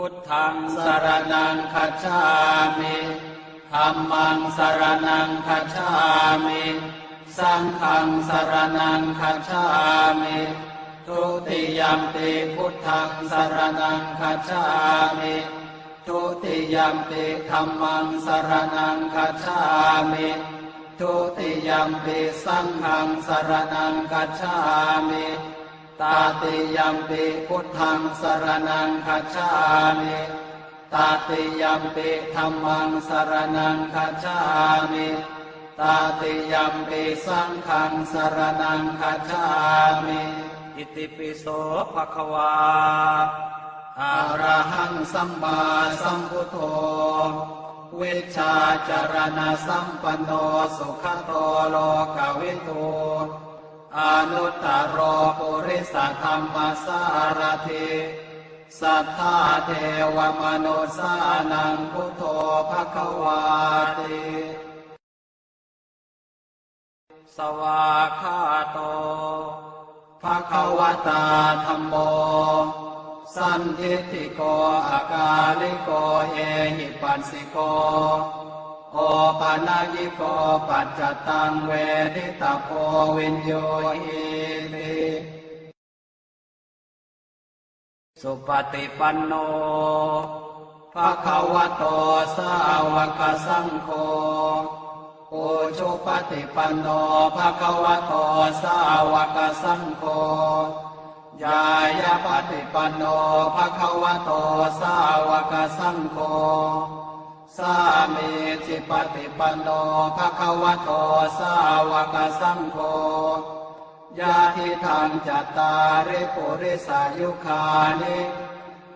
พุทธังสรนังคัจฉามิธัมมังสรนังคัจฉามิสังฆังสรนังคัจฉามิทุติยมปิพุทธังสรนังคัจฉามิทุติยมปิธัมมังสรนังคัจฉามิทุติยมปิสังฆังสรนังคัจฉามิ ตาติยัมปิพุทธังสรนังคัจฉามิตาติยัมปิธรรมังสรนังคัจฉามิตาติยัมปิสังฆังสรนังคัจฉามิอิติปิโสภะคะวาอะระหังสัมมาสัมพุทโธเวชาจารณะสัมปันโนสุขโตโลกวิทู อนุตตรโปุริสธรรมสารถิสัทธาเทวมนุสานังพุทโธภควาติสวาคาโตภะคะวตาธรรมโม สันทิฏฐิโกอากาลิโกเอหิปัสสิโก โอปานายิโกปัจจตังเวทิตาโพวินโยหิติสุปฏิปันโนภะคะวะโตสาวกสังโฆโอชุปฏิปันโนภะคะวะโตสาวกสังโฆยายาปฏิปันโนภะคะวะโตสาวกสังโฆ สามีจิปฏิปันโนภะคะวะโตสาวกสังโฆยาทิทางจัตตาริปุริสายุคานิ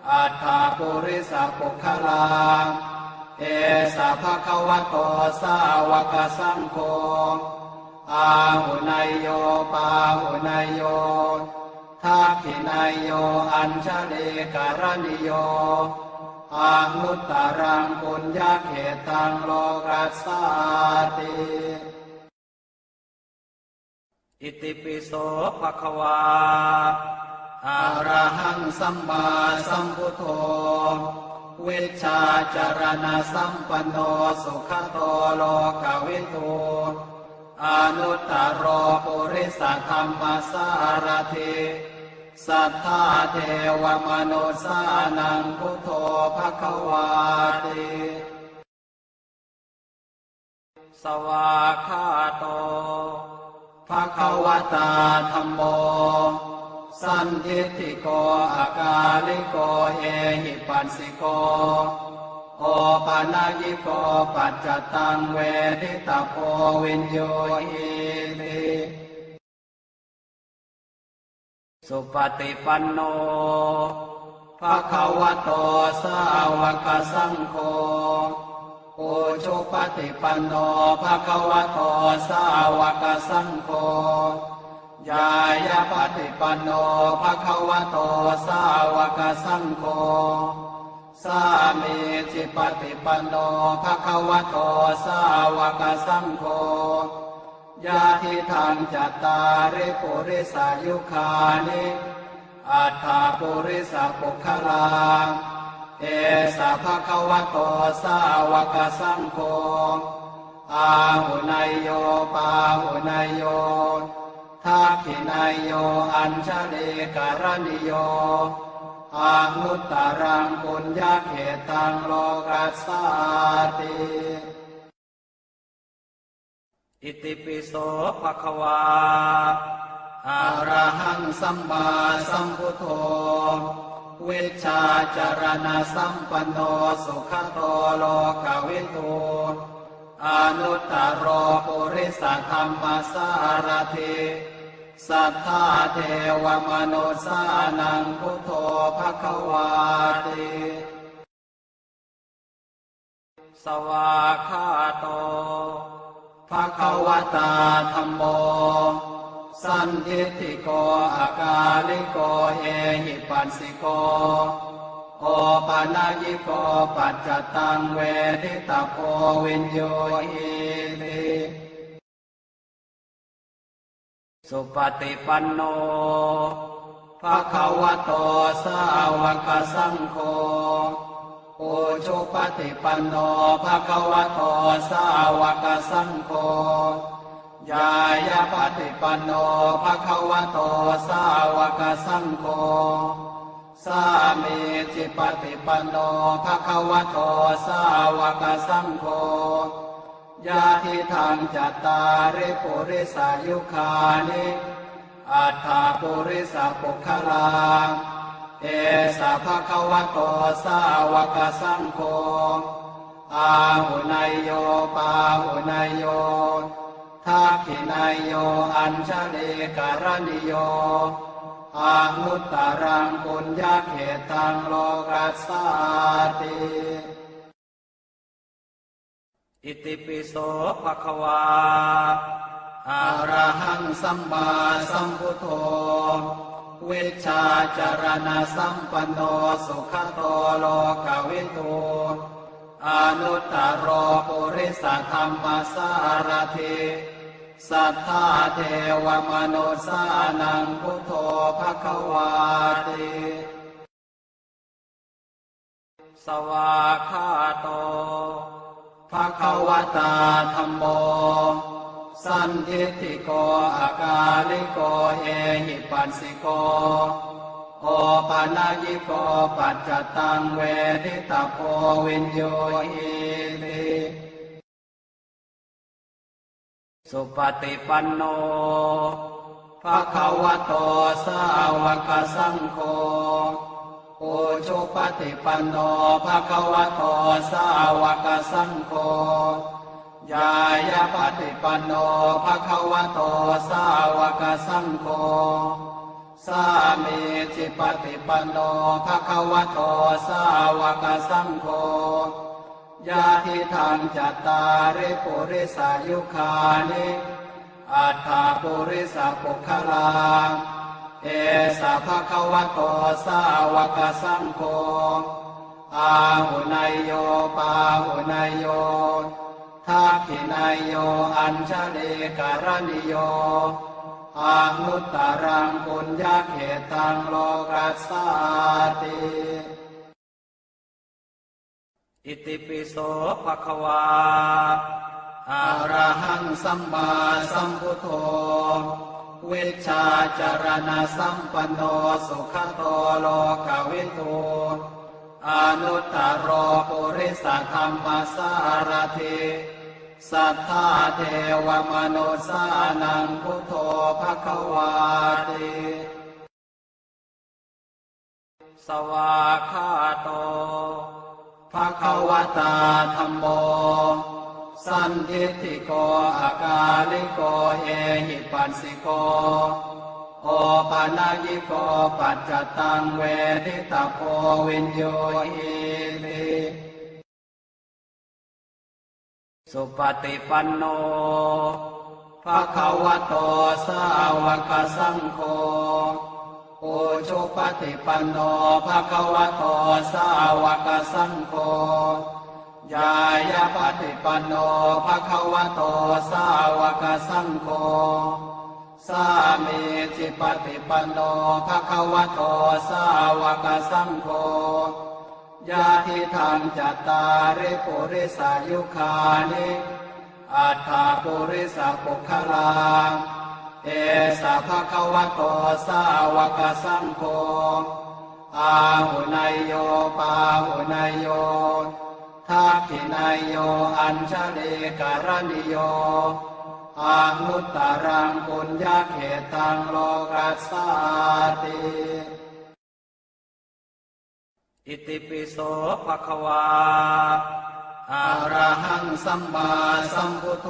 อัฏฐาปุริสปุคลาเอสะภะคะวะโตสาวกสังโฆอาหุนายโยปาหุนายโยทักขินายโย อัญชลีการณิโย อานุตตรังปุญญาเขตังโลกัสสาติอิติปิโสภะคะวาอะระหังสัมมาสัมพุทโธเวชาจารณะสัมปันโนสุขโตโลกวิทูอนุตตรโรปุริสธรรมสารถิ สัทธาเทวมนุสานังพุทโธภะคะวาติสวาคาโตภะคะวตาธรรมโม สันทิฏฐิโกอากาลิโกเอหิปัสสิโกโอปานายิโกปัจจตังเวทิตาโพวินโยหิ สุปฏิปันโนภะคะวะโตสาวกสังโฆโอชุปฏิปันโนภะคะวะโตสาวกสังโฆยายาปฏิปันโนภะคะวะโตสาวกสังโฆสามีจิปฏิปันโนภะคะวะโตสาวกสังโฆ ยาทิทางจัตตาริปุริสายุคานิอัฏฐาปุริสปุคลาเอสะภะคะวะโตสาวกสังโฆอาหุนายโยปาหุนายโยทักขินายโยอัญชลีการณิโยอานุตตรังปุญญาเขตังโลกัสสาติ อิติปิโสภะคะวาอะระหังสัมมาสัมพุทโธเวชาจารณะสัมปันโนสุขโตโลกวิทูอนุตตรโปุริสธรรมสารถิสัทธาเทวมนุสานังพุทโธภคะวาติสวาคาโต ภะคะวตาธรรมโม สันทิโกอากาลิโกเอหิปัสสิโกโอปานายิโกปัจจตังเวทิตาโพวินโยหิติสุปฏิปันโนภะคะวะโตสาวกสังโฆ โอชุปฏิปันโนภะคะวะโตสาวกสังโฆยายาปฏิปันโนภะคะวะโตสาวกสังโฆสามีจิปฏิปันโนภะคะวะโตสาวกสังโฆญาติทางจัตตาริปุริสายุคานิอัฏฐาปุริสปุคลา เอสะภะคะวะโตสาวกสังโฆอาหุนายโยปาหุนายโยทักขินายโยอัญชลีการณิโยอานุตตรังปุญญาเขตังโลกัสสาติอิติปิโสภะคะวาอะระหังสัมมาสัมพุทโธ วชชาจารณะสัมปันโนสุขโตโลกวิทูอนุตตรโรปุริสธรรมสารถิสัทธาเทวมนุสานังพุทโธภควาติสวาคาโตภควตาธัมโม สันทิฏฐิโกอากาลิโกเอหิปัสสิโก โอปานายิโกปัจจตังเวทิตาโพวินโยอิติสุปฏิปันโนภะคะวะโตสาวกสังโฆโอชุปฏิปันโนภะคะวะโตสาวกสังโฆ ยายาปฏิปันโนภะคะวะโตสาวกสังโฆสามีจิปฏิปันโนภะคะวะโตสาวกสังโฆญาติทางจัตตาริปุริสายุคานิอัฏฐาปุริสปุคลาเอสะภะคะวะโตสาวกสังโฆอาหุนายโยปาหุนายโย ทักขินายโยอัญชลีการณิโยอานุตตรังปุญญาเขตังโลกัสสาติอิติปิโสภะคะวาอะระหังสัมมาสัมพุทโธเวชชาจารณะสัมปันโนสุขโตโลกวิทูอนุตตรโรปุริสธรรมสารถิ สัทธาเทวมนุสานังพุทโธภคะวาติสวาคาโตภควตาธัมโม สันทิฏฐิโกอากาลิโกเอหิปัสสิโก โอปานายิโกปัจจตังเวทิตาโพวินโยอิ สุปฏิปันโนภะคะวะโตสาวกสังโฆโอชุปฏิปันโนภะคะวะโตสาวกสังโฆยายาปฏิปันโนภะคะวะโตสาวกสังโฆสามีจิปฏิปันโนภะคะวะโตสาวกสังโฆ ญาติทางจัตตาริปุริสายุคานิอัฏฐาปุริสปุคลาเอสะภะคะวะโตสาวกสังโฆอาหุนายโยปาหุนายโยทักขินายโยอัญชลีการณิโยอานุตตรังปุญญาเขตังโลกัสสาติ อิติปิโสภะคะวาอะระหังสัมมาสัมพุทโธ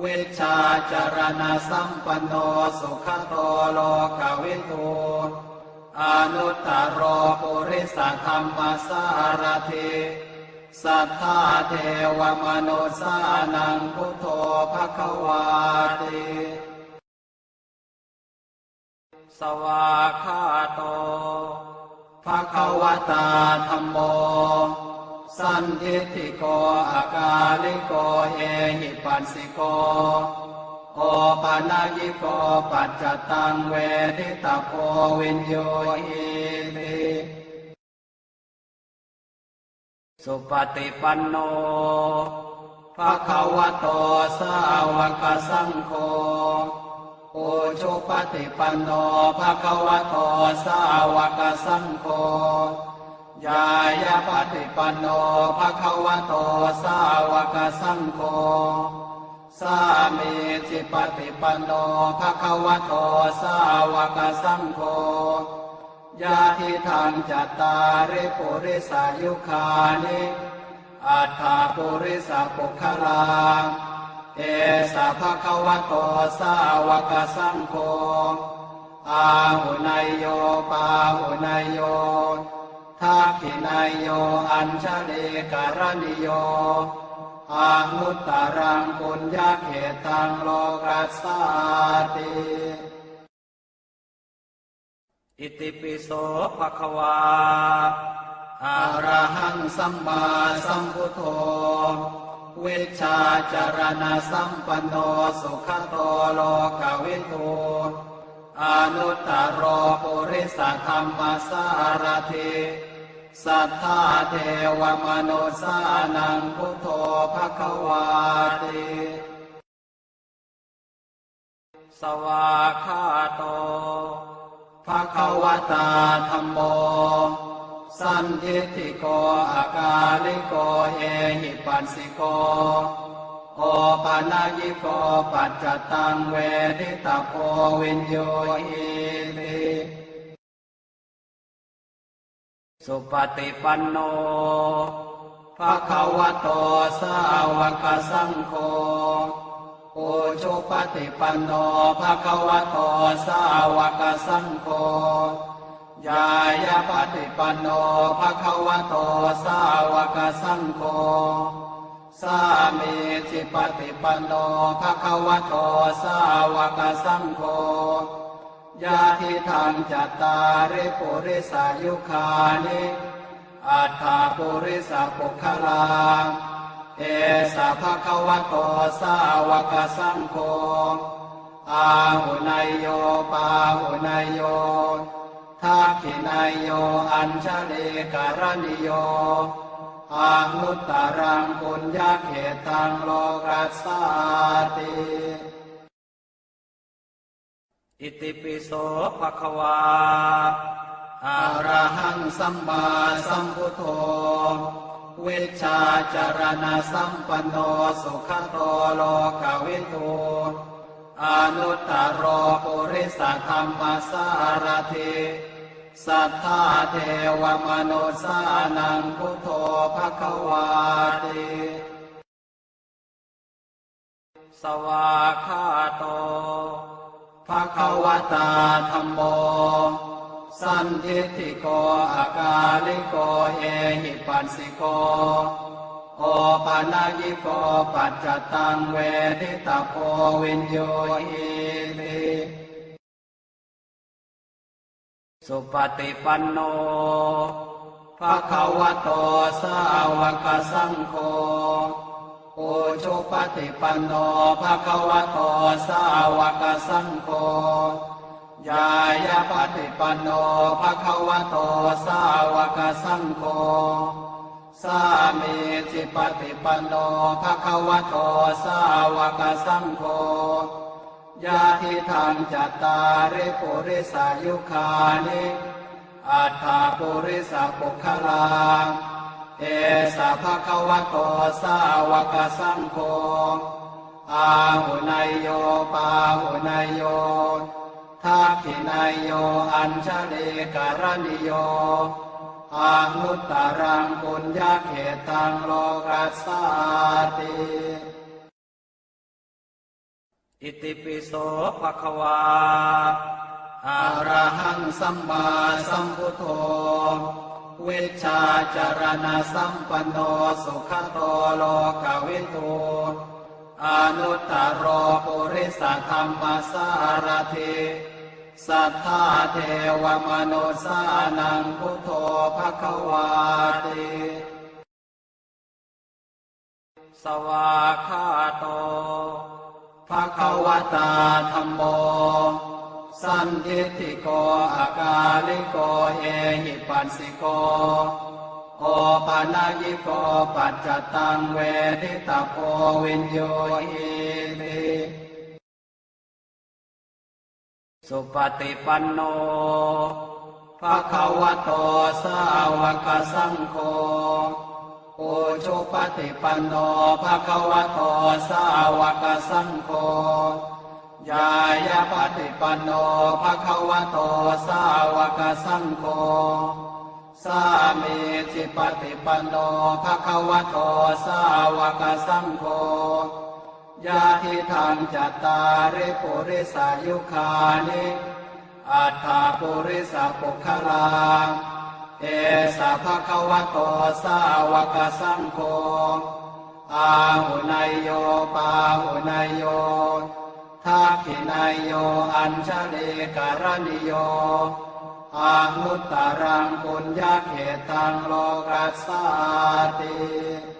เวชาจารณะสัมปันโนสุขโตโลกวิทูอนุตตรโรปุริสธรรมสารถิสัทธาเทวมนุสานังพุทโธภะคะวาติสวาคาโต ภะคะวตาธัมโม สันทิฏฐิโกอากาลิโกเอหิปัสสิโก โอปานายิโกปัจจตังเวทิตาโพวินโยหิติสุปฏิปันโนภะคะวะโตสาวกสังโฆ โอชุปฏิปันโนภะคะวะโตสาวกสังโฆยายาปฏิปันโนภะคะวะโตสาวกสังโฆสามีจิปฏิปันโนภะคะวะโตสาวกสังโฆยาทิทางจัตตาริปุริสายุคานิอัฏฐาปุริสปุคลา เอสะภะคะวะโตสาวกสังโฆอาหุนายโยปาหุนายโยทักขินายโยอัญชลีการณิโยอานุตตรังปุญญาเขตังโลกัสสาติอิติปิโสภะคะวาอะระหังสัมมาสัมพุทโธ วชชาจารณะสัมปันโนสุขโตโลกวิทูอนุตตรโปุริสธรรมสารถิสัทธาเทวมนุสานังพุทโธภควาติสวาคาโตภควตาธัมโม สันทิฏฐิโกอากาลิโกเอหิปัสสิโกโอปานายิโกปัจจตังเวทิตาโพวินโยหิติสุปฏิปันโนภะคะวะโตสาวกสังโฆโอชุปฏิปันโนภะคะวะโตสาวกสังโฆ ยายาปฏิปันโนภะคะวะโตสาวกสังโฆสามีจิปฏิปันโนภะคะวะโตสาวกสังโฆยาทิทางจัตตาริปุริสายุคานิอัฏฐาปุริสปุคลาเอสะภะคะวะโตสาวกสังโฆอาหุนายโยปาหุนายโย ทักขินายโยอัญชลีการณิโยอานุตตรังปุญญาเขตังโลกัสสาติอิติปิโสภะคะวาอะระหังสัมมาสัมพุทโธเวชาจารณะสัมปันโนสุขโตโลกวิทูอนุตตรโปุริสธรรมสารถิ สัทธาเทวมนุสานังพุทโธภะคะวาติสวาคาโตภะคะวะตาธัมโม สันทิฏฐิโกอากาลิโกเอหิปัสสิโก โอปานายิโกปัจจตังเวทิตาโพวินโยหิติ สุปฏิปันโนภะคะวะโตสาวกสังโฆโอชุปฏิปันโนภะคะวะโตสาวกสังโฆยายาปฏิปันโนภะคะวะโตสาวกสังโฆสามีจิปฏิปันโนภะคะวะโตสาวกสังโฆ ยาทิทางจัตตาริปุริสายุคานิอัฏฐาปุริสปุคลาเอสะภะคะวะโตสาวกสังโฆอาหุนายโยปาหุนายโยทักขินายโยอัญชลีการณิโยอานุตตรังปุญญาเขตังโลกัสสาติ อิติปิโสภะคะวาอะระหังสัมมาสัมพุทโธ เวชาจารณะสัมปันโนสุขโตโลกวิทูอนุตตรโปุริสธรรมสารถิสัทธาเทวมนุสานังพุทโธภะคะวาติสวาคาโต ภะคะวตาธรรมโม สันทิโกอากาลิโกเอหิปัสสิโกโอปานายิโกปัจจตังเวทิตาโพวินโยหิติสุปฏิปันโนภะคะวะโตสาวกสังโฆ โอชุปฏิปันโนภะคะวะโตสาวกสังโฆยายาปฏิปันโนภะคะวะโตสาวกสังโฆสามีจิปฏิปันโนภะคะวะโตสาวกสังโฆยาทิทางจัตตาริปุริสายุคานิอัฏฐาปุริสปุคลา เอสะภะคะวะโตสาวกสังโฆอาหุนายโยปาหุนายโยทักขินายโยอัญชลีการณิโยอานุตตรังปุญญาเขตังโลกัสสาติ